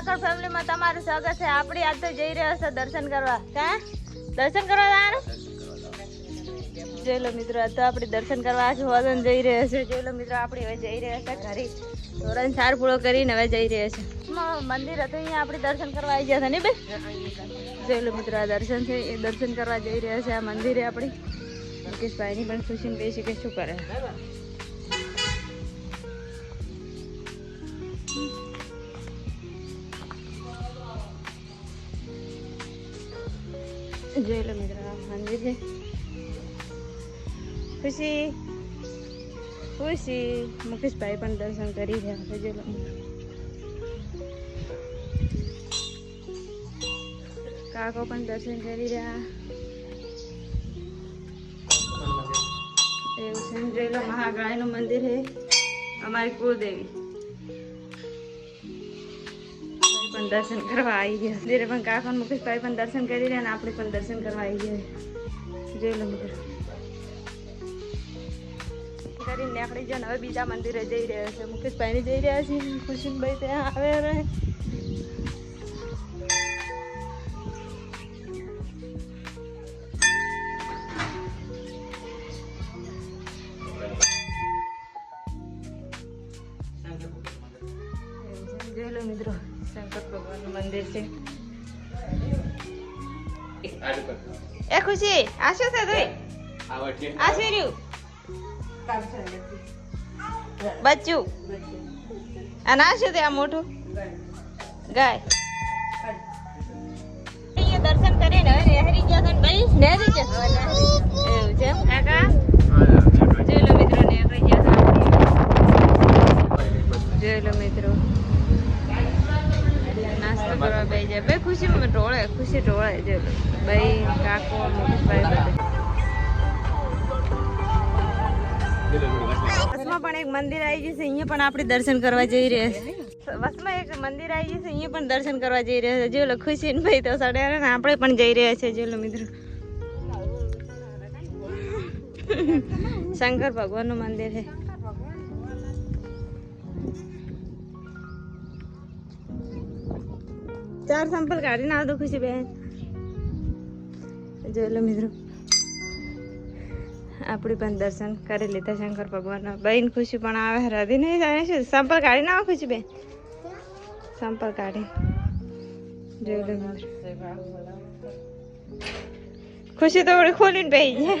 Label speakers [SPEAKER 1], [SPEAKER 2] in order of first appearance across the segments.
[SPEAKER 1] આખર ફેમિલીમાં તમારું સ્વાગત છે. આપણી આજ જઈ રહ્યા છે દર્શન કરવા. કા દર્શન કરવા જવાનું જોઈ લો મિત્રો તો આપણે દર્શન કરવા આજે વદન જઈ રહ્યા છે. જોઈ મિત્રો, આપણે હવે જઈ રહ્યા છે ઘરે. ધોરણ સાર પૂરો કરીને હવે જઈ રહ્યા છે. મંદિર હતું, અહીંયા આપણે દર્શન કરવા આવી ગયા હતા ને બે જોઈ લો મિત્રો, આ દર્શન છે, એ દર્શન કરવા જઈ રહ્યા છે, આ મંદિરે આપણે. મુકેશભાઈની પણ ખુશીને બેસી કે શું કરે? જોઈ લો મિત્રો મંદિર છે ખુશી ખુશી મુકેશભાઈ પણ દર્શન કરી રહ્યા છે જોઈ લો કાકો પણ દર્શન કરી રહ્યા એવું છે જોઈ લો મહાકાળીનું મંદિર છે અમારી કુળદેવી પણ દર્શન કરવા આવી ગયા. ધીરે પણ કાકા મુકેશભાઈ પણ દર્શન કરી રહ્યા અને આપણે પણ દર્શન કરવા આવી ગયા. જોઈ લો મિત્રો. કરીને આપણે જો હવે બીજા મંદિરે જઈ રહ્યા છે. મુકેશભાઈને જઈ રહ્યા છીએ ખુશીનભાઈ ત્યાં આવે રહે. જોઈ લો મિત્રો. શંકર ભગવાનનું મંદિર છે. એ ખુશી આ શું છે તું આ શું રહ્યું? બચ્ચું. અને આ શું છે આ મોટું ગાય. દર્શન કરીને હવે નહેરી ગયા હતા ભાઈ? નહેરી ગયા એવું છે એમ? કાકા? જોઈ લો મિત્રો નહેરી ગયા જોઈ લો મિત્રો. નાસ્તો બે જાય ભાઈ ખુશી ઢોળે ખુશી ઢોળે જોઈ ભાઈ કાકો વસમાં પણ એક મંદિર આવી જશે અહીંયા પણ આપણે દર્શન કરવા જઈ રહ્યા છે. વસમાં એક મંદિર આવી જશે અહીંયા પણ દર્શન કરવા જઈ રહ્યા છે. જો ખુશી ને ભાઈ તો સડે ને આપણે પણ જઈ રહ્યા છે જો મિત્રો. શંકર ભગવાનનું મંદિર છે. ચાર સંપલ કાઢીને આવતો ખુશી બેન જોઈ મિત્રો આપણે પણ દર્શન કરી લીધા શંકર ભગવાનના બહેન ખુશી પણ આવે રદી નહીં જાય છે સંપલ કાઢીને આવો ખુશી બેન સાંપલ કાઢી જોઈ લો ખુશી તો વળી ખોલીને બેસી છે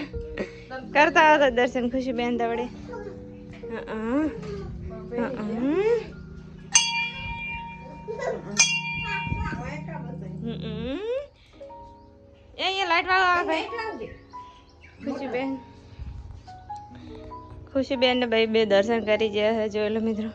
[SPEAKER 1] કરતા આવતા દર્શન ખુશી બેન દવડે હં એ એ લાઈટ વાળો આવે ભાઈ ખુશીબેન ખુશીબેન. ને ભાઈ બે દર્શન કરી ગયા છે જોયેલો મિત્રો.